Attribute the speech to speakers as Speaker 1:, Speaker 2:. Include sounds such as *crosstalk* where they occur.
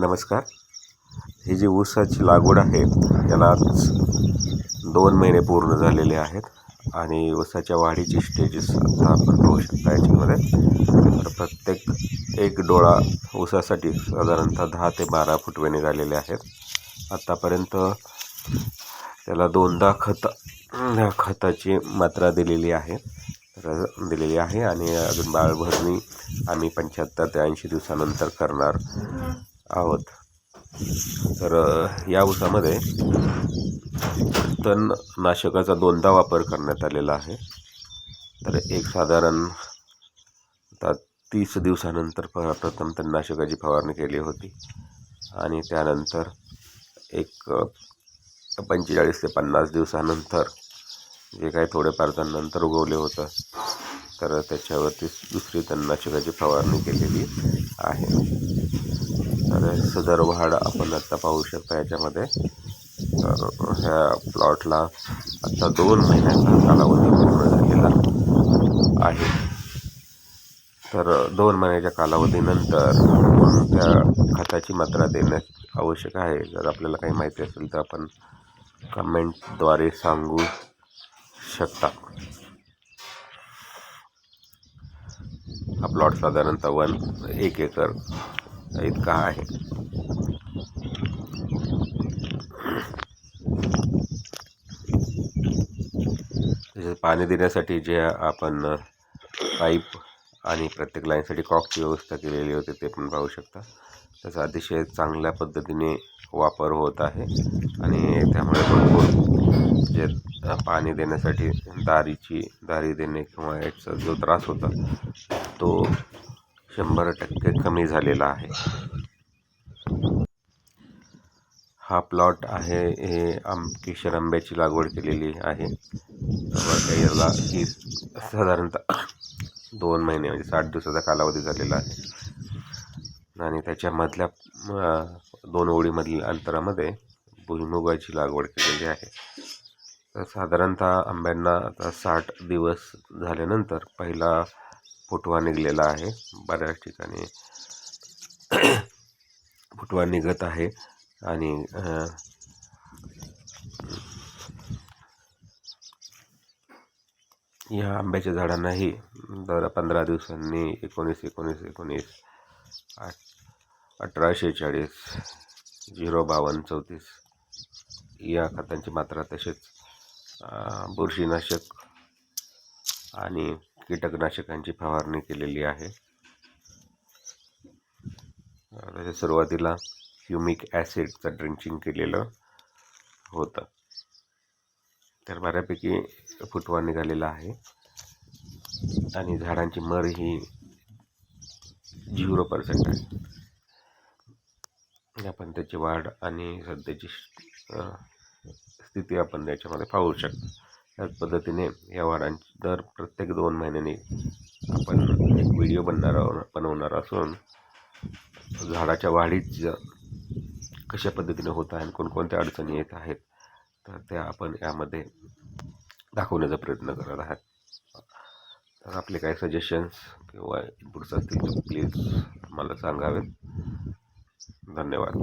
Speaker 1: नमस्कार. ही जी ऊसाची लागवड आहे त्याला आज दोन महिने पूर्ण झालेले आहेत आणि ऊसाच्या वाढीची स्टेजेस आता आपण पाहू शकता याच्यामध्ये. तर प्रत्येक एक डोळा ऊसासाठी साधारणतः दहा ते बारा फुटवे निघालेले आहेत. आत्तापर्यंत त्याला दोनदा खत खताची मात्रा दिलेली आहे. तर दिलेली आहे आणि अजून बाळभरणी आम्ही पंच्याहत्तर ते ऐंशी दिवसानंतर करणार. आहोत. तर या ऊसामध्ये तणनाशकाचा दोनदा वापर करण्यात आलेला आहे. तर एक साधारण आता तीस दिवसानंतर प्रथम तणनाशकाची फवारणी केली होती. आणि त्यानंतर एक पंचेचाळीस ते पन्नास दिवसानंतर जे काही थोडेफार तणनंतर उगवले होतं तर त्याच्यावरती दुसरी तणनाशकाची फवारणी केलेली आहे. तर सदर वाढ आपण आत्ता पाहू शकता याच्यामध्ये. तर ह्या प्लॉटला आत्ता दोन महिन्याचा कालावधी पूर्ण झालेला आहे. तर दोन महिन्याच्या कालावधीनंतर कोणत्या खताची मात्रा देण्यास आवश्यक आहे. जर आपल्याला काही माहिती असेल तर आपण कमेंटद्वारे सांगू शकता. हा प्लॉट साधारणतः वन एक एकर इतका आहे. पाणी देण्यासाठी जे आपण पाईप आणि प्रत्येक लाईनसाठी कॉकची व्यवस्था केलेली होती ते पण पाहू शकता. त्याचा अतिशय चांगल्या पद्धतीने वापर होत आहे आणि त्यामुळे भरपूर जे पाणी देण्यासाठी दारीची दारी देणे किंवा याचा जो त्रास होता तो शंभर टक्के कमी झालेला आहे. हा प्लॉट आहे हे आम केशर आंब्याची लागवड केलेली आहे. याला ही साधारणतः दोन महिने म्हणजे साठ दिवसाचा कालावधी झालेला आहे. आणि त्याच्यामधल्या दोन ओळीमधील अंतरामध्ये भुईमुगाची लागवड केलेली आहे. तर साधारणतः आंब्यांना आता साठ दिवस झाल्यानंतर पहिला फुटवा निघलेला आहे. बऱ्याच ठिकाणी *clears throat* फुटवा निघत आहे. आणि या आंब्याच्या झाडांनाही दर पंधरा दिवसांनी एकोणीस एकोणीस एकोणीस आठ अठराशे चाळीस झिरो बावन्न चौतीस या खतांची मात्रा तसेच बुरशीनाशक आणि कीटकनाशकांची फवारणी केलेली आहे. त्याच्या सुरुवातीला ह्युमिक ॲसिडचं ड्रिंचिंग केलेलं होतं. तर बऱ्यापैकी फुटवा निघालेला आहे. आणि झाडांची मर ही झिरो पर्सेंट आहे. आपण त्याची वाढ आणि सध्याची स्थिती आपण याच्यामध्ये पाहू शकतो. त्याच पद्धतीने या वाढांची दर प्रत्येक दोन महिन्यांनी आपण एक व्हिडिओ बनणार बनवणार असून झाडाच्या वाढीचं कशा पद्धतीने होत आहे आणि कोणकोणत्या अडचणी येत आहेत तर त्या आपण यामध्ये दाखवण्याचा प्रयत्न करत आहात. तर आपले काही सजेशन्स किंवा इनपुट्स असतील तर प्लीज मला सांगावेत. धन्यवाद.